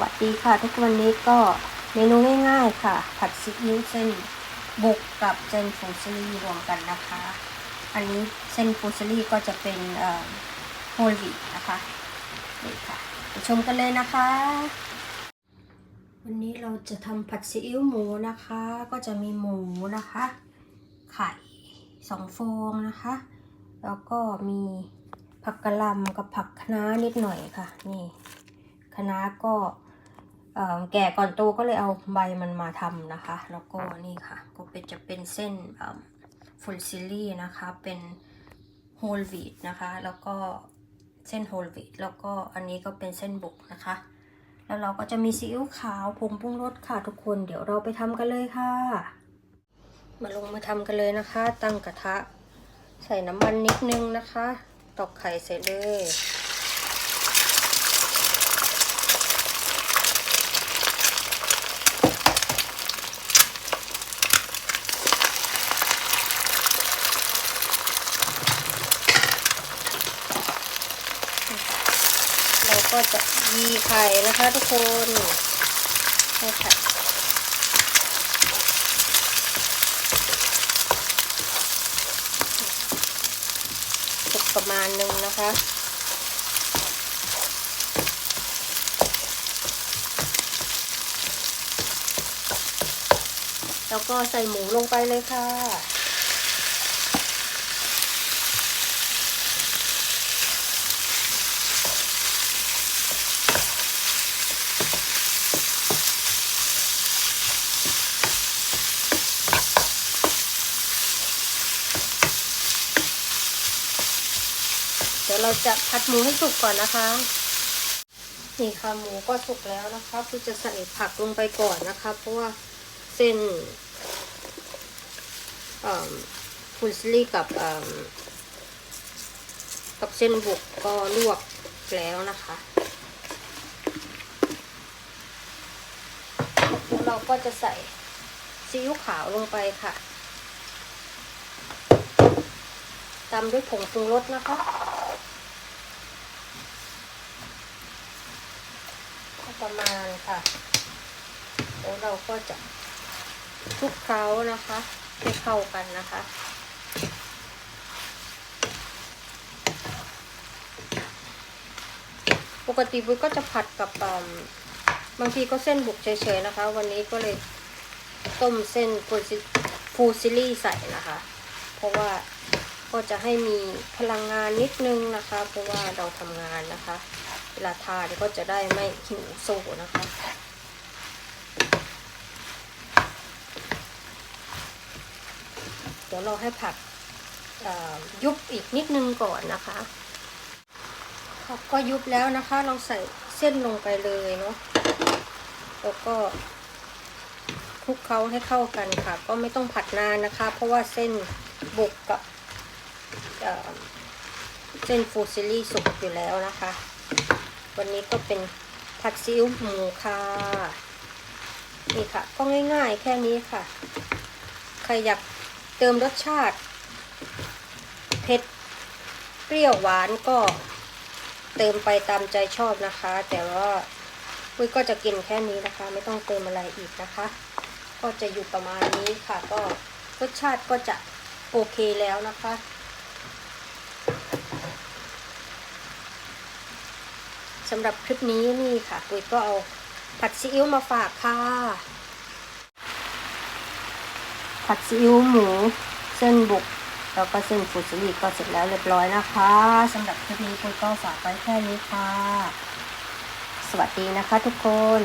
วัสดีค่ะ ทุกวันนี้ก็เมนูง่ายๆค่ะ ผัดซีอิ๊วเส้นบุกกับเส้นฟูซิลี่รวมกันนะคะ อันนี้เส้นฟูซิลี่ก็จะเป็นโฮลวีนะคะนี่ค่ะไปชมกันเลยนะคะ วันนี้เราจะทำผัดซีอิ๊วหมูนะคะ ก็จะมีหมูนะคะ ไข่สองฟองนะคะ แล้วก็มีผักกะหล่ำกับผักคะน้านิดหน่อยค่ะ นี่คะน้าก็ แก่ก่อนโตก็เลยเอาใบมันมาทำนะคะ แล้วก็นี่ค่ะ ก็เป็นจะเป็นเส้นฟุลซิลี่นะคะ เป็นโฮลวีตนะคะ แล้วก็เส้นโฮลวีตแล้วก็อันนี้ก็เป็นเส้นบุกนะคะ แล้วเราก็จะมีซีอิ๊วขาวผงปรุงรสค่ะทุกคน เดี๋ยวเราไปทำกันเลยค่ะ มาลงมาทำกันเลยนะคะ ตั้งกระทะ ใส่น้ำมันนิดนึงนะคะ ตอกไข่ใส่เลย เราก็จะยีไข่นะคะทุกคนให้ไข่สุกประมาณหนึ่งนะคะแล้วก็ใส่หมูลงไปเลยค่ะ ดี๋ยวเราจะผัดหมูให้สุกก่อนนะคะ นี่ค่ะหมูก็สุกแล้วนะคะคือจะใส่ผักลงไปก่อนนะคะ เพราะว่าเส้นฟูซิลี่กับเอิ่มกับเส้นบุกก็ลวกแล้วนะคะแล้วเราก็จะใส่ซีอิ๊วขาวลงไปค่ะตามด้วยผงปรุงรสนะคะก็ ประมาณค่ะ แล้วเราก็จะคลุกเคล้านะคะให้เข้ากันนะคะปกติบุ้ยก็จะผัดกับเอิ่มบางทีก็เส้นบุกเฉยๆนะคะ วันนี้ก็เลยต้มเส้นฟูซิลี่ใส่นะคะ เพราะว่าก็จะให้มีพลังงานนิดนึงนะคะ เพราะว่าเราทำงานนะคะ เวลาทานก็จะได้ไม่หิวโซนะคะเดี๋ยวเราให้ผักยุบอีกนิดนึงก่อนนะคะผักก็ยุบแล้วนะคะ เราใส่เส้นลงไปเลยเนาะแล้วก็คลุกเคล้าให้เข้ากันค่ะ ก็ไม่ต้องผัดนานนะคะ เพราะว่าเส้นบุกกับเอ่อเส้นฟูซิลี่สุกอยู่แล้วนะคะ วันนี้ก็เป็นผัดซีอิ๊วหมูค่ะนี่ค่ะ ก็ง่ายๆ แค่นี้ค่ะ ใครอยากเติมรสชาติ เผ็ด เปรี้ยวหวานก็เติมไปตามใจชอบนะคะ แต่ว่าปุ้ยก็จะกินแค่นี้นะคะ ไม่ต้องเติมอะไรอีกนะคะ ก็จะอยู่ประมาณนี้ค่ะ ก็รสชาติก็จะโอเคแล้วนะคะ สำหรับคลิปนี้นี่ค่ะปุ้ยก็เอาผัดซีอิ๊วมาฝากค่ะ ผัดซีอิ๊วหมูเส้นบุกแล้วก็เส้นฟูซิลีก็เสร็จแล้วเรียบร้อยนะคะสำหรับคลิปนี้ปุ้ยก็ฝากไว้แค่นี้ค่ะ สวัสดีนะคะทุกคน